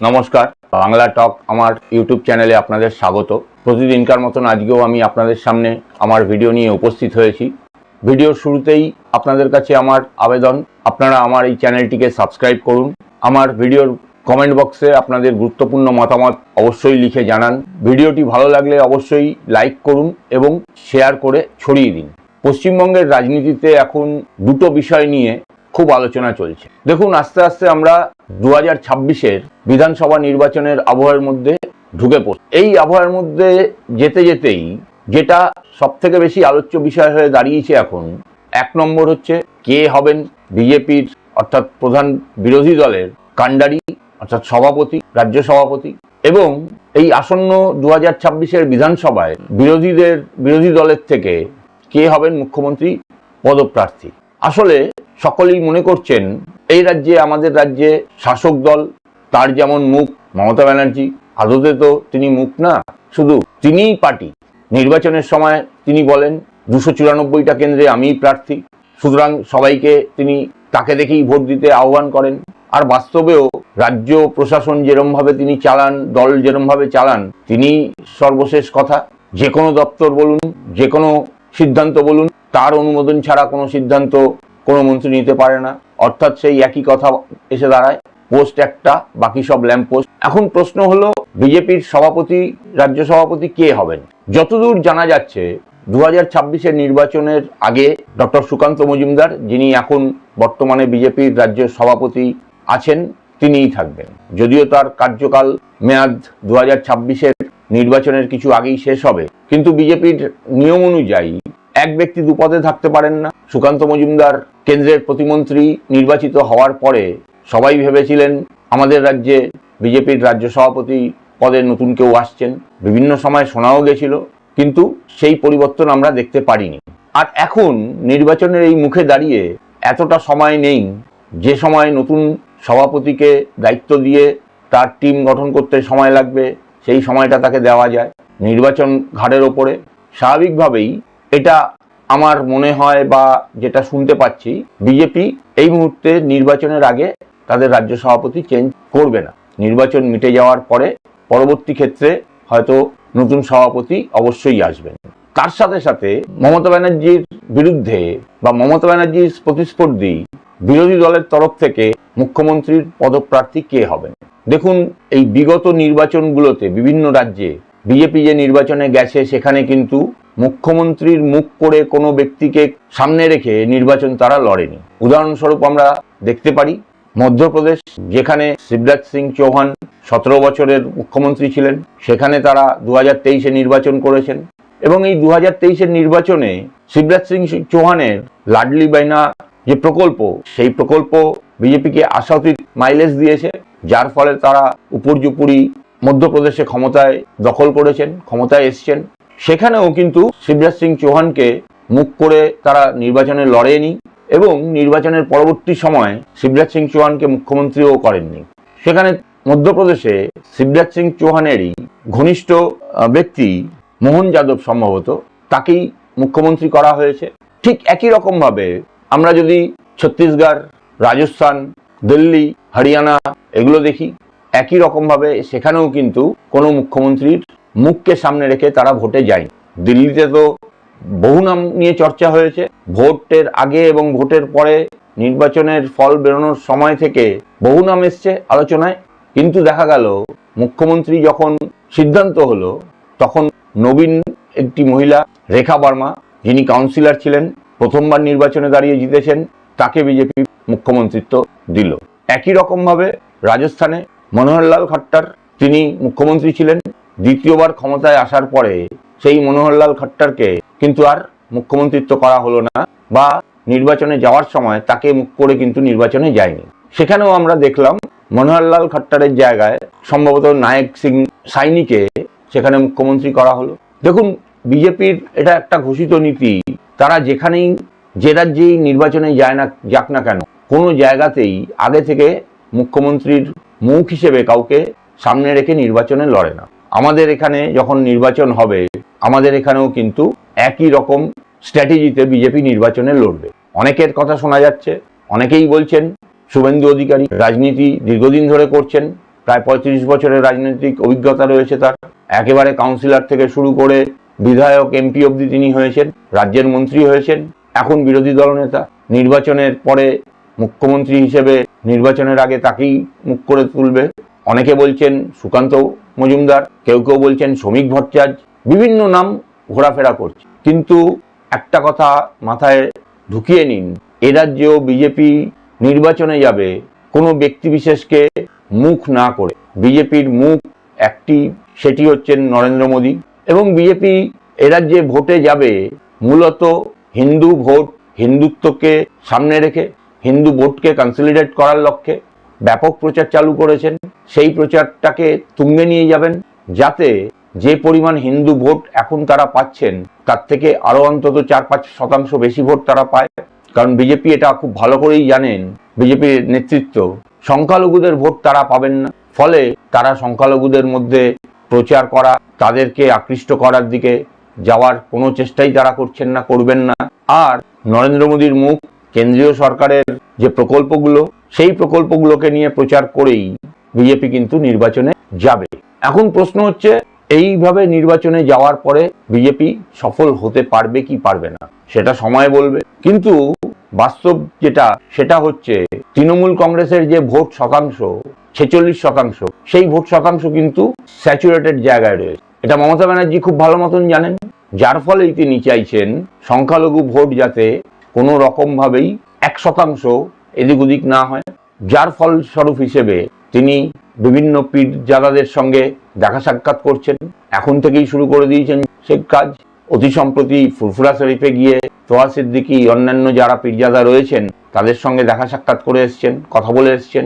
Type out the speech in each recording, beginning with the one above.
নমস্কার, বাংলা টক আমার ইউটিউব চ্যানেলে আপনাদের স্বাগত। প্রতিদিনকার মতন আজকেও আমি আপনাদের সামনে আমার ভিডিও নিয়ে উপস্থিত হয়েছি। ভিডিওর শুরুতেই আপনাদের কাছে আমার আবেদন, আপনারা আমার এই চ্যানেলটিকে সাবস্ক্রাইব করুন। আমার ভিডিওর কমেন্ট বক্সে আপনাদের গুরুত্বপূর্ণ মতামত অবশ্যই লিখে জানান। ভিডিওটি ভালো লাগলে অবশ্যই লাইক করুন এবং শেয়ার করে ছড়িয়ে দিন। পশ্চিমবঙ্গের রাজনীতিতে এখন দুটো বিষয় নিয়ে খুব আলোচনা চলছে। দেখুন, আস্তে আস্তে আমরা দু হাজার ছাব্বিশের বিধানসভা নির্বাচনের আবহাওয়ার মধ্যে ঢুকে পড়ি। এই আবহাওয়ার মধ্যে যেতে যেতেই যেটা সব থেকে বেশি আলোচ্য বিষয় হয়ে দাঁড়িয়েছে এখন, এক নম্বর হচ্ছে কে হবেন বিজেপির অর্থাৎ প্রধান বিরোধী দলের কাণ্ডারি, অর্থাৎ সভাপতি, রাজ্য সভাপতি এবং এই আসন্ন দু হাজার ছাব্বিশের বিধানসভায় বিরোধীদের, বিরোধী দলের থেকে কে হবেন মুখ্যমন্ত্রী পদপ্রার্থী। আসলে সকলেই মনে করছেন এই রাজ্যে, আমাদের রাজ্যে শাসক দল, তার যেমন মুখ মমতা ব্যানার্জি, আদতে তো তিনি মুখ না, শুধু তিনিই পার্টি। নির্বাচনের সময় তিনি বলেন, দুশো চুরানব্বইটা কেন্দ্রে আমিই প্রার্থী। সুতরাং সবাইকে তিনি তাকে দেখেই ভোট দিতে আহ্বান করেন। আর বাস্তবেও রাজ্য প্রশাসন যেরমভাবে তিনি চালান, দল যেরমভাবে চালান তিনি সর্বশেষ কথা। যে কোনো দপ্তর বলুন, যে কোনো সিদ্ধান্ত বলুন, তার অনুমোদন ছাড়া কোনো সিদ্ধান্ত কোনো মন্ত্রী নিতে পারে না। অর্থাৎ সেই একই কথা এসে দাঁড়ায়, পোস্ট একটা, বাকি সব ল্যাম্প পোস্ট। এখন প্রশ্ন হলো, বিজেপির সভাপতি, রাজ্য সভাপতি কে হবেন? যতদূর জানা যাচ্ছে দু হাজার নির্বাচনের আগে ডক্টর সুকান্ত মজুমদার, যিনি এখন বর্তমানে বিজেপির রাজ্য সভাপতি আছেন, তিনিই থাকবেন। যদিও তার কার্যকাল মেয়াদ দু হাজার নির্বাচনের কিছু আগেই শেষ হবে, কিন্তু বিজেপির নিয়ম অনুযায়ী এক ব্যক্তি দুপদে থাকতে পারেন না। সুকান্ত মজুমদার কেন্দ্রের প্রতিমন্ত্রী নির্বাচিত হওয়ার পরে সবাই ভেবেছিলেন আমাদের রাজ্যে বিজেপির রাজ্য সভাপতি পদে নতুন কেউ আসছেন। বিভিন্ন সময় শোনাও গেছিল, কিন্তু সেই পরিবর্তন আমরা দেখতে পারিনি। আর এখন নির্বাচনের এই মুখে দাঁড়িয়ে এতটা সময় নেই, যে সময় নতুন সভাপতিকে দায়িত্ব দিয়ে তার টিম গঠন করতে সময় লাগবে, সেই সময়টা তাকে দেওয়া যায়। নির্বাচন ঘাটের ওপরে। স্বাভাবিকভাবেই এটা আমার মনে হয় বা যেটা শুনতে পাচ্ছি বিজেপি এই মুহূর্তে নির্বাচনের আগে তাদের রাজ্য সভাপতি চেঞ্জ করবে না। নির্বাচন মিটে যাওয়ার পরে পরবর্তী ক্ষেত্রে হয়তো নতুন সভাপতি অবশ্যই আসবেন। তার সাথে সাথে মমতা ব্যানার্জির বিরুদ্ধে বা মমতা ব্যানার্জির প্রতিস্পর্ধী বিরোধী দলের তরফ থেকে মুখ্যমন্ত্রীর পদপ্রার্থী কে হবেন? দেখুন, এই বিগত নির্বাচনগুলোতে বিভিন্ন রাজ্যে বিজেপি যে নির্বাচনে গেছে, সেখানে কিন্তু মুখ্যমন্ত্রীর মুখ করে কোনো ব্যক্তিকে সামনে রেখে নির্বাচন তারা লড়েনি। উদাহরণস্বরূপ আমরা দেখতে পারি, মধ্যপ্রদেশ, যেখানে শিবরাজ সিং চৌহান সতেরো বছরের মুখ্যমন্ত্রী ছিলেন, সেখানে তারা দু হাজার তেইশে নির্বাচন করেছেন এবং এই দু হাজার তেইশের নির্বাচনে শিবরাজ সিং চৌহানের লাডলি বাইনা যে প্রকল্প, সেই প্রকল্প বিজেপিকে আশাতীত মাইলেজ দিয়েছে, যার ফলে তারা উপর্যুপুরি মধ্যপ্রদেশে ক্ষমতায় দখল করেছেন, ক্ষমতায় এসছেন। সেখানেও কিন্তু শিবরাজ সিং চৌহানকে মুখ করে তারা নির্বাচনে লড়েনি এবং নির্বাচনের পরবর্তী সময় শিবরাজ সিং চৌহানকে মুখ্যমন্ত্রীও করেননি। সেখানে মধ্যপ্রদেশে শিবরাজ সিং চৌহানেরই ঘনিষ্ঠ ব্যক্তি মোহন যাদব সম্ভবত, তাকেই মুখ্যমন্ত্রী করা হয়েছে। ঠিক একই রকমভাবে আমরা যদি ছত্তিশগড়, রাজস্থান, দিল্লি, হরিয়ানা এগুলো দেখি, একই রকমভাবে সেখানেও কিন্তু কোনো মুখ্যমন্ত্রীর মুখকে সামনে রেখে তারা ভোটে যায় দিল্লিতে তো বহু নাম নিয়ে চর্চা হয়েছে। ভোটের আগে এবং ভোটের পরে নির্বাচনের ফল বেরোনোর সময় থেকে বহু নাম এসছে আলোচনায়। কিন্তু দেখা গেল, মুখ্যমন্ত্রী যখন সিদ্ধান্ত হলো, তখন নবীন একটি মহিলা, রেখা বর্মা, যিনি কাউন্সিলর ছিলেন, প্রথমবার নির্বাচনে দাঁড়িয়ে জিতেছেন, তাকে বিজেপি মুখ্যমন্ত্রিত্ব দিল। একই রকমভাবে রাজস্থানে মনোহরলাল খট্টার, তিনি মুখ্যমন্ত্রী ছিলেন দ্বিতীয়বার ক্ষমতায় আসার পরে সেই মনোহরলাল খট্টারকে কিন্তু আর মুখ্যমন্ত্রিত্ব করা হলো না বা নির্বাচনে যাওয়ার সময় তাকে মুখ করে কিন্তু নির্বাচনে যায়নি। সেখানেও আমরা দেখলাম মনোহরলাল খট্টারের জায়গায় সম্ভবত নায়ক সিং সাইনিকে সেখানে মুখ্যমন্ত্রী করা হলো। দেখুন, বিজেপির এটা একটা ঘোষিত নীতি, তারা যেখানেই, যে রাজ্যেই নির্বাচনে যায় না, যাক না কেন, কোনো জায়গাতেই আগে থেকে মুখ্যমন্ত্রীর মুখ হিসেবে কাউকে সামনে রেখে নির্বাচনে লড়ে না। আমাদের এখানে যখন নির্বাচন হবে, আমাদের এখানেও কিন্তু একই রকম স্ট্র্যাটেজিতে বিজেপি নির্বাচনে লড়বে। অনেকের কথা শোনা যাচ্ছে, অনেকেই বলছেন, শুভেন্দু অধিকারী রাজনীতি দীর্ঘদিন ধরে করছেন, প্রায় পঁয়ত্রিশ বছরের রাজনৈতিক অভিজ্ঞতা রয়েছে তার। একেবারে কাউন্সিলর থেকে শুরু করে বিধায়ক, এমপি অবধি তিনি হয়েছেন, রাজ্যের মন্ত্রী হয়েছেন, এখন বিরোধী দলনেতা নির্বাচনের পরে মুখ্যমন্ত্রী হিসেবে নির্বাচনের আগে তাকেই মুখ করে তুলবে। অনেকে বলছেন সুকান্ত মজুমদার, কেউ কেউ বলছেন শ্রমিক ভট্টাচার্য, বিভিন্ন নাম ঘোরাফেরা করছে। কিন্তু একটা কথা মাথায় ঢুকিয়ে নিন, এ রাজ্যেও বিজেপি নির্বাচনে যাবে, কোনো ব্যক্তিবিশেষকে মুখ না করে। বিজেপির মুখ একটি, সেটি হচ্ছেন নরেন্দ্র মোদী। এবং বিজেপি এ রাজ্যে ভোটে যাবে মূলত হিন্দু ভোট, হিন্দুত্বকে সামনে রেখে, হিন্দু ভোটকে কনসলিডেট করার লক্ষ্যে। ব্যাপক প্রচার চালু করেছেন, সেই প্রচারটাকে তুঙ্গে নিয়ে যাবেন যাতে যে পরিমাণ হিন্দু ভোট এখন তারা পাচ্ছেন, তার থেকে আরও অন্তত চার পাঁচ শতাংশ বেশি ভোট তারা পায়। কারণ বিজেপি এটা খুব ভালো করেই জানেন বিজেপির নেতৃত্ব। সংখ্যালঘুদের ভোট তারা পাবেন না। ফলে তারা সংখ্যালঘুদের মধ্যে প্রচার করা, তাদেরকে আকৃষ্ট করার দিকে যাওয়ার কোনো চেষ্টাই তারা করছেন না, করবেন না। আর নরেন্দ্র মোদীর মুখ, কেন্দ্রীয় সরকারের যে প্রকল্পগুলো সেই প্রকল্পগুলোকে নিয়ে প্রচার করেই বিজেপি কিন্তু নির্বাচনে যাবে। এখন প্রশ্ন হচ্ছে, এইভাবে নির্বাচনে যাওয়ার পরে বিজেপি সফল হতে পারবে কি পারবে না? সেটা সময় বলবে। কিন্তু বাস্তব যেটা, সেটা হচ্ছে, তৃণমূল কংগ্রেসের যে ভোট শতাংশ, ছেচল্লিশ শতাংশ, সেই ভোট শতাংশ কিন্তু স্যাচুরেটেড জায়গায় রয়েছে। এটা মমতা ব্যানার্জি খুব ভালো মতন জানেন। যার ফলেই তিনি চাইছেন সংখ্যালঘু ভোট যাতে কোনো রকম ভাবেই এক শতাংশ এদিক ওদিক না হয়। যার ফলস্বরূপ হিসেবে তিনি বিভিন্ন পীরজাদাদের সঙ্গে দেখা সাক্ষাৎ করছেন। এখন থেকেই শুরু করে দিয়েছেন সে কাজ। অতি সম্প্রতি ফুরফুরা শরীফে গিয়ে তোয়া সিদ্দিকি, অন্যান্য যারা পীরজাদা রয়েছেন, তাদের সঙ্গে দেখা সাক্ষাৎ করে এসছেন, কথা বলে এসছেন।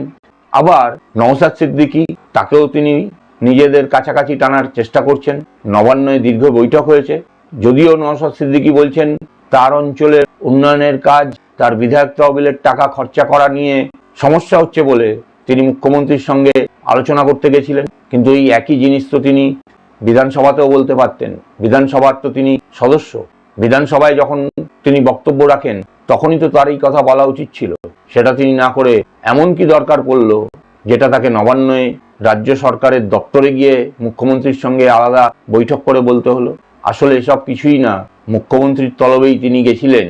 আবার নওসাদ সিদ্দিকি, তাকেও তিনি নিজেদের কাছাকাছি টানার চেষ্টা করছেন। নবান্নয় দীর্ঘ বৈঠক হয়েছে। যদিও নওসাদ সিদ্দিকি বলছেন, তার অঞ্চলের উন্নয়নের কাজ তার বিধায়ক তহবিলের টাকা খরচা করা নিয়ে সমস্যা হচ্ছে বলে তিনি মুখ্যমন্ত্রীর সঙ্গে আলোচনা করতে গেছিলেন। কিন্তু এই একই জিনিস তো তিনি বিধানসভাতেও বলতে পারতেন। বিধানসভার তো তিনি সদস্য। বিধানসভায় যখন তিনি বক্তব্য রাখেন, তখনই তো তার এই কথা বলা উচিত ছিল। সেটা তিনি না করে এমন কি দরকার পড়ল যেটা তাকে নবান্নে রাজ্য সরকারের দপ্তরে গিয়ে মুখ্যমন্ত্রীর সঙ্গে আলাদা বৈঠক করে বলতে হলো? আসলে এসব কিছুই না, মুখ্যমন্ত্রীর তলবেই তিনি গেছিলেন।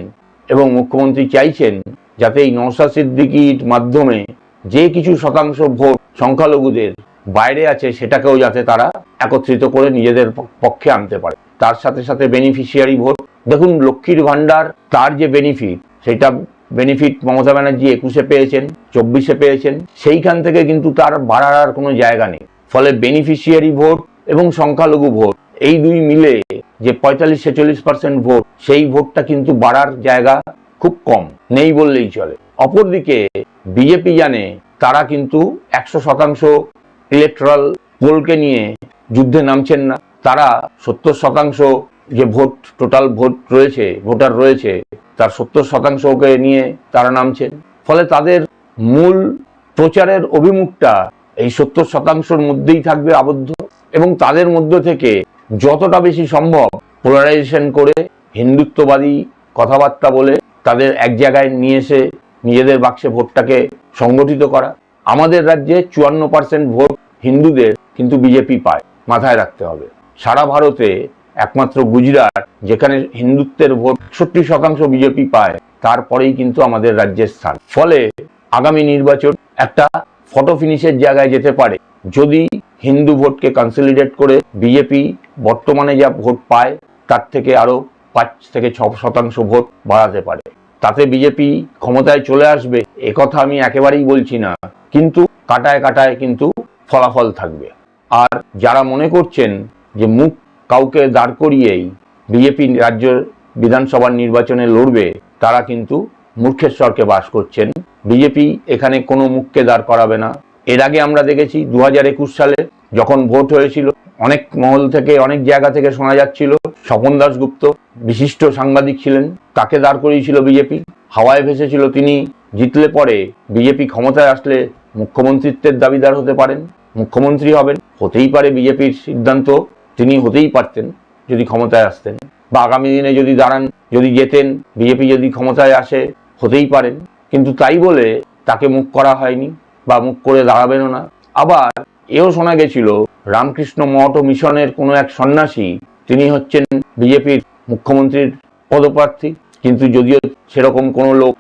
এবং মুখ্যমন্ত্রী চাইছেন যাতে এই নৌসা সিদ্দিকির মাধ্যমে যে কিছু শতাংশ ভোট সংখ্যালঘুদের বাইরে আছে সেটাকেও যাতে তারা একত্রিত করে নিজেদের পক্ষে আনতে পারে। তার সাথে সাথে বেনিফিশিয়ারি ভোট। দেখুন, লক্ষ্মীর ভাণ্ডার, তার যে বেনিফিট সেটা বেনিফিট মমতা ব্যানার্জি একুশে পেয়েছেন, চব্বিশে পেয়েছেন। সেইখান থেকে কিন্তু তার বাড়ার কোনো জায়গা নেই। ফলে বেনিফিশিয়ারি ভোট এবং সংখ্যালঘু ভোট এই দুই মিলে যে পঁয়তাল্লিশ ছেচল্লিশ পার্সেন্ট ভোট সেই ভোটটা কিন্তু বাড়ার জায়গা খুব কম, নেই বললেই চলে। অপরদিকে বিজেপি জানে তারা কিন্তু একশো শতাংশ ইলেকট্রাল পোলকে নিয়ে যুদ্ধে নামছেন না। তারা সত্তর শতাংশ যে ভোট টোটাল ভোট রয়েছে ভোটার রয়েছে, তার সত্তর শতাংশকে নিয়ে তারা নামছেন। ফলে তাদের মূল প্রচারের অভিমুখটা এই সত্তর শতাংশের মধ্যেই থাকবে আবদ্ধ এবং তাদের মধ্য থেকে যতটা বেশি সম্ভব পোলারাইজেশন করে, হিন্দুত্ববাদী কথাবার্তা বলে তাদের এক জায়গায় নিয়ে এসে নিজেদের বাক্সে ভোটটাকে সংগঠিত করা। আমাদের রাজ্যে চুয়ান্ন পার্সেন্ট ভোট হিন্দুদের কিন্তু বিজেপি পায়, মাথায় রাখতে হবে। সারা ভারতে একমাত্র গুজরাট, যেখানে হিন্দুত্বের ভোট একষট্টি শতাংশ বিজেপি পায়, তারপরেই কিন্তু আমাদের রাজ্যের স্থান। ফলে আগামী নির্বাচন একটা ফটো ফিনিশের জায়গায় যেতে পারে। যদি হিন্দু ভোটকে কনসলিডেট করে বিজেপি বর্তমানে যা ভোট পায়, তার থেকে আরও পাঁচ থেকে ছ শতাংশ ভোট বাড়াতে পারে। তাতে বিজেপি ক্ষমতায় চলে আসবে কথা আমি একেবারেই বলছি না। কিন্তু কাটায় কাটায় কিন্তু ফলাফল থাকবে। আর যারা মনে করছেন যে মুখ কাউকে দাঁড় করিয়েই বিজেপি রাজ্য বিধানসভার নির্বাচনে লড়বে, তারা কিন্তু মূর্খেশ্বরকে বাস করছেন। বিজেপি এখানে কোনো মুখকে দাঁড় করাবে না। এর আগে আমরা দেখেছি দু হাজার একুশ সালে যখন ভোট হয়েছিল, অনেক মহল থেকে, অনেক জায়গা থেকে শোনা যাচ্ছিল, স্বপন দাশগুপ্ত বিশিষ্ট সাংবাদিক ছিলেন, তাকে দাঁড় করিয়েছিল বিজেপি। হাওয়ায় ভেসেছিল তিনি, জিতলে পরে বিজেপি ক্ষমতায় আসলে মুখ্যমন্ত্রিত্বের দাবিদার হতে পারেন, মুখ্যমন্ত্রী হবেন, হতেই পারে বিজেপির সিদ্ধান্ত, তিনি হতেই পারতেন যদি ক্ষমতায় আসতেন। বা আগামী দিনে যদি দাঁড়ান, যদি যেতেন বিজেপি যদি ক্ষমতায় আসে, হতেই পারেন। কিন্তু তাই বলে তাকে মুখ করা হয়নি। বা মুখ করে দাঁড়াবেনও না। আবার এও শোনা গেছিল, রামকৃষ্ণ মঠ ও মিশনের কোনো এক সন্ন্যাসী, তিনি হচ্ছেন বিজেপির মুখ্যমন্ত্রীর পদপ্রার্থী। কিন্তু যদিও সেরকম কোনো লোক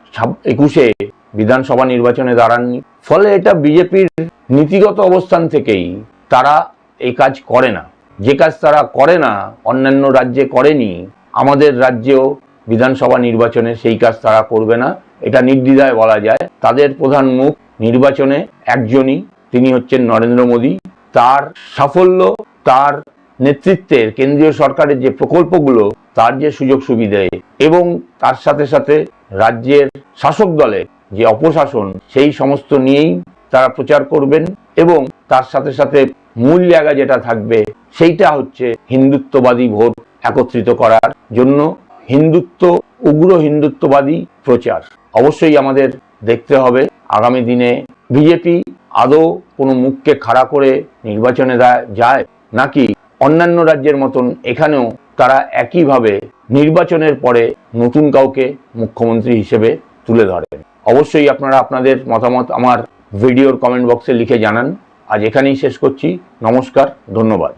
একুশে বিধানসভা নির্বাচনে দাঁড়াননি। ফলে এটা বিজেপির নীতিগত অবস্থান থেকেই তারা এই কাজ করে না। যে কাজ তারা করে না, অন্যান্য রাজ্যে করেনি, আমাদের রাজ্যেও বিধানসভা নির্বাচনে সেই কাজ তারা করবে না। এটা নির্দ্বিধায় বলা যায়। তাদের প্রধান মুখ নির্বাচনে একজনই, তিনি হচ্ছেন নরেন্দ্র মোদী। তার সাফল্য, তার নেতৃত্বের কেন্দ্রীয় সরকারের যে প্রকল্পগুলো, তার যে সুযোগ সুবিধে এবং তার সাথে সাথে রাজ্যের শাসক দলের যে অপশাসন, সেই সমস্ত নিয়েই তারা প্রচার করবেন এবং তার সাথে সাথে মূল জায়গা যেটা থাকবে, সেইটা হচ্ছে হিন্দুত্ববাদী ভোট একত্রিত করার জন্য হিন্দুত্ব, উগ্র হিন্দুত্ববাদী প্রচার। অবশ্যই আমাদের দেখতে হবে। আগামী দিনে বিজেপি আদৌ কোনো মুখকে খাড়া করে নির্বাচনে যায় নাকি অন্যান্য রাজ্যের মতন এখানেও তারা একইভাবে নির্বাচনের পরে নতুন কাউকে মুখ্যমন্ত্রী হিসেবে তুলে ধরেন অবশ্যই আপনারা আপনাদের মতামত আমার ভিডিওর কমেন্ট বক্সে লিখে জানান। আজ এখানেই শেষ করছি। নমস্কার, ধন্যবাদ।